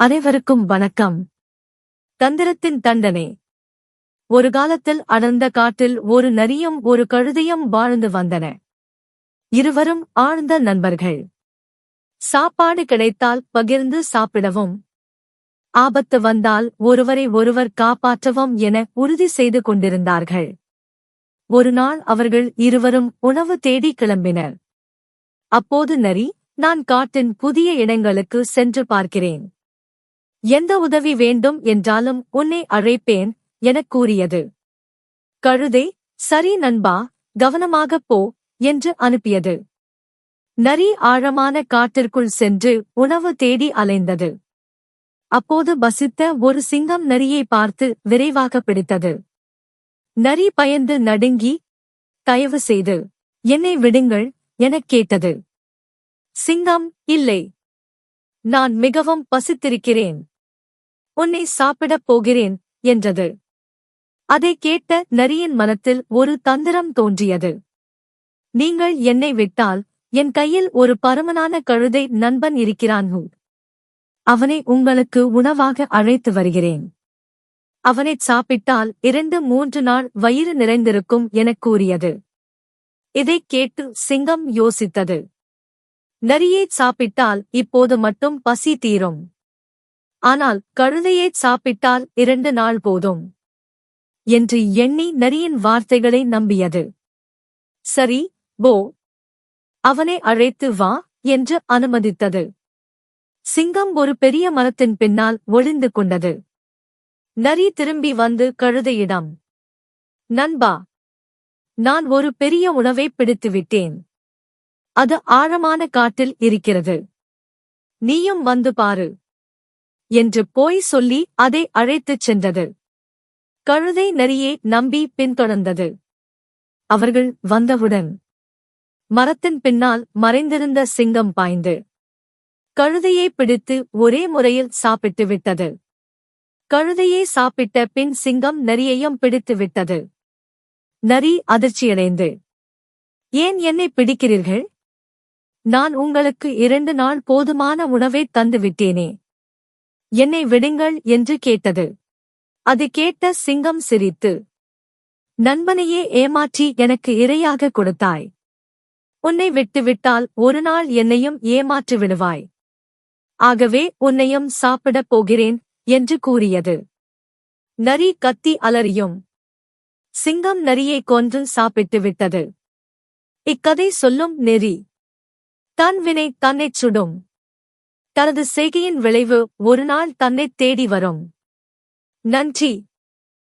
அனைவருக்கும் வணக்கம். தந்திரத்தின் தண்டனை. ஒரு காலத்தில் அடர்ந்த காட்டில் ஒரு நரியும் ஒரு கழுதையும் வாழ்ந்து வந்தன. இருவரும் ஆழ்ந்த நண்பர்கள். சாப்பாடு கிடைத்தால் பகிர்ந்து சாப்பிடவும். ஆபத்து வந்தால் ஒருவரை ஒருவர் காப்பாற்றவும் என உறுதி செய்து கொண்டிருந்தார்கள். ஒரு நாள் அவர்கள் இருவரும் உணவு தேடி கிளம்பினர். அப்போது நரி நான் காட்டின் புதிய இடங்களுக்கு சென்று பார்க்கிறேன். எந்த உதவி வேண்டும் என்றாலும் உன்னை அழைப்பேன் எனக் கூறியது. கழுதை சரி நண்பா கவனமாகப் போ என்று அனுப்பியது. நரி ஆழமான காட்டிற்குள் சென்று உணவு தேடி அலைந்தது. அப்போது பசித்த ஒரு சிங்கம் நரியை பார்த்து விரைவாக பிடித்தது. நரி பயந்து நடுங்கி தயவு செய்து என்னை விடுங்கள் எனக் கேட்டது. சிங்கம் இல்லை. நான் மிகவும் பசித்திருக்கிறேன். உன்னை சாப்பிடப் போகிறேன் என்றது. அதை கேட்ட நரியின் மனத்தில் ஒரு தந்திரம் தோன்றியது. நீங்கள் என்னை விட்டால் என் கையில் ஒரு பருமனான கழுதை நண்பன் இருக்கிறான் ஹூ. அவனை உங்களுக்கு உணவாக அழைத்து வருகிறேன். அவனைச் சாப்பிட்டால் இரண்டு மூன்று நாள் வயிறு நிறைந்திருக்கும் எனக் கூறியது. இதைக் கேட்டு சிங்கம் யோசித்தது. நரியைச் சாப்பிட்டால் இப்போது மட்டும் பசி தீரும். ஆனால் கழுதையைச் சாப்பிட்டால் இரண்டு நாள் போதும். என்று எண்ணி நரியின் வார்த்தைகளை நம்பியது. சரி போ. அவனை அழைத்து வா என்று அனுமதித்தது. சிங்கம் ஒரு பெரிய மரத்தின் பின்னால் ஒளிந்து கொண்டது. நரி திரும்பி வந்து கழுதையிடம் நண்பா நான் ஒரு பெரிய உணவை பிடித்துவிட்டேன். அது ஆழமான காட்டில் இருக்கிறது. நீயும் வந்து பாரு. என்று போய் சொல்லி அதை அழைத்துச் சென்றது. கழுதை நரியை நம்பி பின்தொடர்ந்தது. அவர்கள் வந்தவுடன் மரத்தின் பின்னால் மறைந்திருந்த சிங்கம் பாய்ந்து கழுதையை பிடித்து ஒரே முறையில் சாப்பிட்டு விட்டது. கழுதையை சாப்பிட்ட பின் சிங்கம் நரியையும் பிடித்து விட்டது. நரி அதிர்ச்சியடைந்து ஏன் என்னை பிடிக்கிறீர்கள்? நான் உங்களுக்கு இரண்டு நாள் போதுமான உணவை தந்துவிட்டேனே. என்னை விடுங்கள் என்று கேட்டது. அது கேட்ட சிங்கம் சிரித்து நண்பனையே ஏமாற்றி எனக்கு இரையாக கொடுத்தாய். உன்னை விட்டுவிட்டால் ஒரு நாள் என்னையும் ஏமாற்றி விடுவாய். ஆகவே உன்னையும் சாப்பிடப் போகிறேன் என்று கூறியது. நரி கத்தி அலறியும் சிங்கம் நரியை கொன்று சாப்பிட்டு விட்டது. இக்கதை சொல்லும் நெறி. தன் வினை தன்னைச் சுடும். தனது செய்கையின் விளைவு ஒரு நாள் தன்னைத் தேடி வரும். நன்றி.